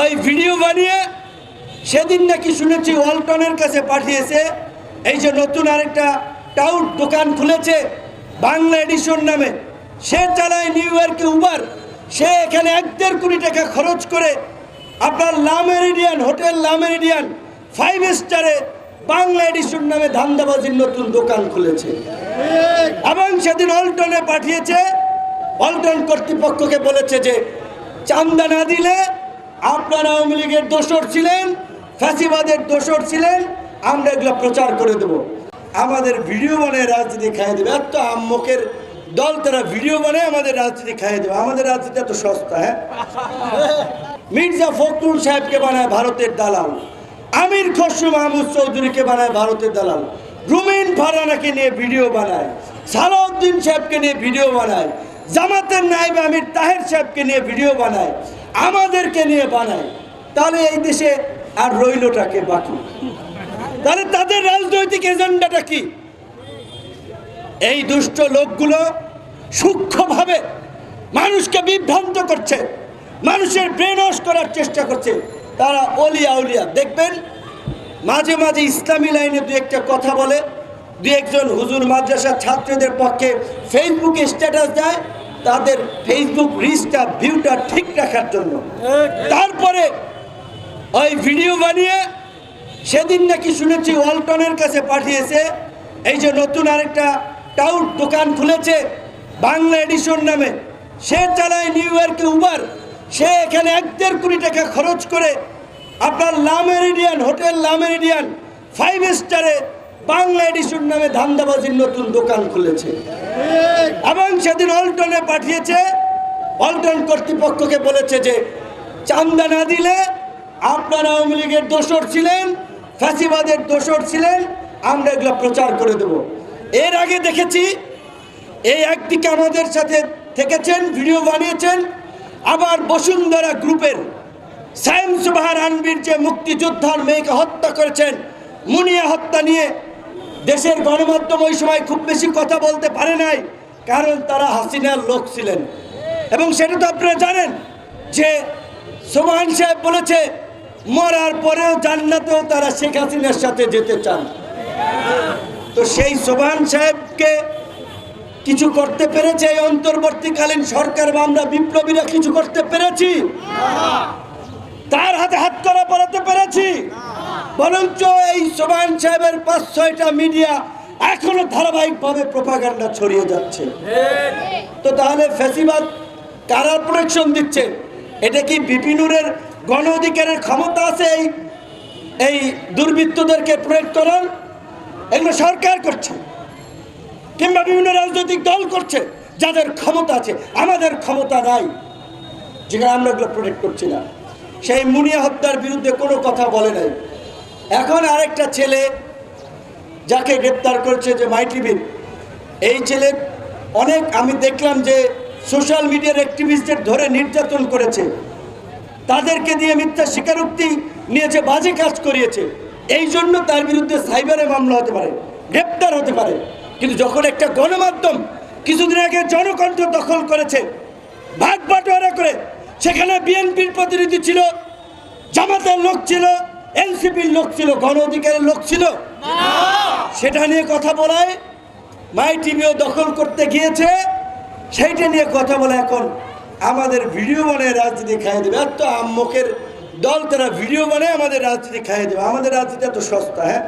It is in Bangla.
ওই ভিডিও বানিয়ে সেদিন নাকি শুনেছি ওয়ালটনের কাছে পাঠিয়েছে, এই যে নতুন আরেকটা টাউট দোকান খুলেছে বাংলা এডিশন নামে। সে চালায় নিউ ইয়র্কে উবার, সে এখানে এক দেড় কোটি টাকা খরচ করে আপনার লামেরিডিয়ান হোটেল লামেরিডিয়ান ফাইভ স্টারে বাংলা এডিশন নামে ধান্দাবাজির নতুন দোকান খুলেছে। এবং সেদিন অল্টনে পাঠিয়েছে অল্টন কর্তৃপক্ষকে বলেছে যে চান্দা না দিলে আপনারা আওয়ামী লীগের দোসর ছিলেন, ফ্যাসিবাদের দোসর ছিলেন, আমরা এগুলো প্রচার করে দেব। আমাদের ভিডিও বানায় রাজনীতি খাইয়ে দেবে। এত আম্মকের দল, তারা ভিডিও বানায় আমাদের রাজনীতি খাইয়ে দেবে। আমাদের রাজনীতি এত সস্তা হ্যাঁ? মির্জা ফখরুল সাহেবকে বানায় ভারতের দালাল। আমির খসরু মাহমুদ চৌধুরীকে বানায় ভারতের দালাল। রুমিন ফারানাকে নিয়ে ভিডিও বানায়। সালাউদ্দিন সাহেবকে নিয়ে ভিডিও বানায়। জামাতের নাইব আমির তাহের সাহেবকে নিয়ে ভিডিও বানায়। আমাদেরকে নিয়ে বানায়। তাহলে এই দেশে আর রইলটাকে বাকি? তাহলে তাদের রাজনৈতিক এজেন্ডাটা কি? এই দুষ্ট লোকগুলো সূক্ষ্মভাবে মানুষকে বিভ্রান্ত করছে, মানুষের ব্রেন করার চেষ্টা করছে। তারা অলিয়া উলিয়া দেখবেন, মাঝে মাঝে ইসলামী লাইনে দু একটা কথা বলে, দু একজন হুজুর মাদ্রাসার ছাত্রদের পক্ষে ফেসবুকে স্ট্যাটাস দেয় তাদের ফেসবুক রিচটা ভিউটা ঠিক রাখার জন্য। তারপরে ওই ভিডিও বানিয়ে সেদিন নাকি শুনেছি ওয়ালটনের কাছে পাঠিয়েছে এই যে নতুন আরেকটা টাউট দোকান খুলেছে বাংলা এডিশন নামে। সে চালায় নিউ ইয়র্কে উবার সে এখানে এক দেড় কোটি টাকা খরচ করে আপনার লামেরিডিয়ান হোটেল লামেরিডিয়ান ফাইভ স্টারে বাংলা এডিশন নামে ধান্দাবাজির নতুন দোকান খুলেছে। এবং সেদিন অল্টনে পাঠিয়েছে, অল্টন কর্তৃপক্ষকে বলেছে যে চান্দা না দিলে আপনারা আওয়ামী লীগের দোসর ছিলেন, ফ্যাসিবাদের দোসর ছিলেন, আমরা এগুলো প্রচার করে দেব। এর আগে দেখেছি, এই একদিকে আমাদের সাথে থেকেছেন, ভিডিও বানিয়েছেন, আবার বসুন্ধরা গ্রুপের সাইম সুবাহার আনবির যে মুক্তিযোদ্ধার মেয়েকে হত্যা করেছেন, মুনিয়া হত্যা নিয়ে দেশের গণমাধ্যম ওই সময় খুব বেশি কথা বলতে পারে নাই কারণ তারা হাসিনার লোক ছিলেন। এবং সেটা তো আপনারা জানেন যে সোমান সাহেব বলেছে মরার পরেও জান্নাতেও তারা শেখ হাসিনার সাথে যেতে চান। তো সেই সোবান সাহেবকে কিছু করতে পেরেছে এই অন্তর্বর্তীকালীন সরকার বা আমরা বিপ্লবীরা কিছু করতে পেরেছি? তার হাতে হাত করা পড়াতে পেরেছি? বরঞ্চ এই সোবান সাহেবের পাঁচ ছয়টা মিডিয়া এখনও ধারাবাহিকভাবে প্রপাগান্ডা ছড়িয়ে যাচ্ছে। তো তাহলে ফ্যাসিবাদ কারা প্রোটেকশন দিচ্ছে? এটা কি বিপিনুরের গণ অধিকারের ক্ষমতা আছে এই এই দুর্বৃত্তদেরকে প্রয়োগ করার? এগুলো সরকার করছে। কিংবা বিভিন্ন রাজনৈতিক দল করছে, যাদের ক্ষমতা আছে, আমাদের ক্ষমতা নাই, যেখানে আমরা এগুলো প্রোটেক্ট করছি না। সেই মুনিয়া হত্যার বিরুদ্ধে কোনো কথা বলে নাই। এখন আরেকটা ছেলে যাকে গ্রেপ্তার করছে যে মাই টিভির এই ছেলে অনেক, আমি দেখলাম যে সোশ্যাল মিডিয়ার অ্যাক্টিভিস্টদের ধরে নির্যাতন করেছে। তাদেরকে দিয়ে মিথ্যা স্বীকারোক্তি নিয়েছে, বাজে কাজ করিয়েছে। এই জন্য তার বিরুদ্ধে সাইবারে মামলা হতে পারে, গ্রেপ্তার হতে পারে। কিন্তু যখন একটা গণমাধ্যম কিছুদিন আগে জনকণ্ঠ দখল করেছে, ভাগ বাটোয়ারা করে, সেখানে বিএনপির প্রতিনিধি ছিল, জামাতের লোক ছিল এনসিপির লোক ছিল, গণ অধিকারের লোক ছিল। সেটা নিয়ে কথা বলায়, মাই টিভিও দখল করতে গিয়েছে। সেইটা নিয়ে কথা বলে এখন আমাদের ভিডিও বানায় রাজনীতি খাইয়ে দেবে। এত আম্মকের দল, তারা ভিডিও বানায় আমাদের রাজনীতি খাইয়ে দেবে। আমাদের রাজনীতি এত সস্তা হ্যাঁ?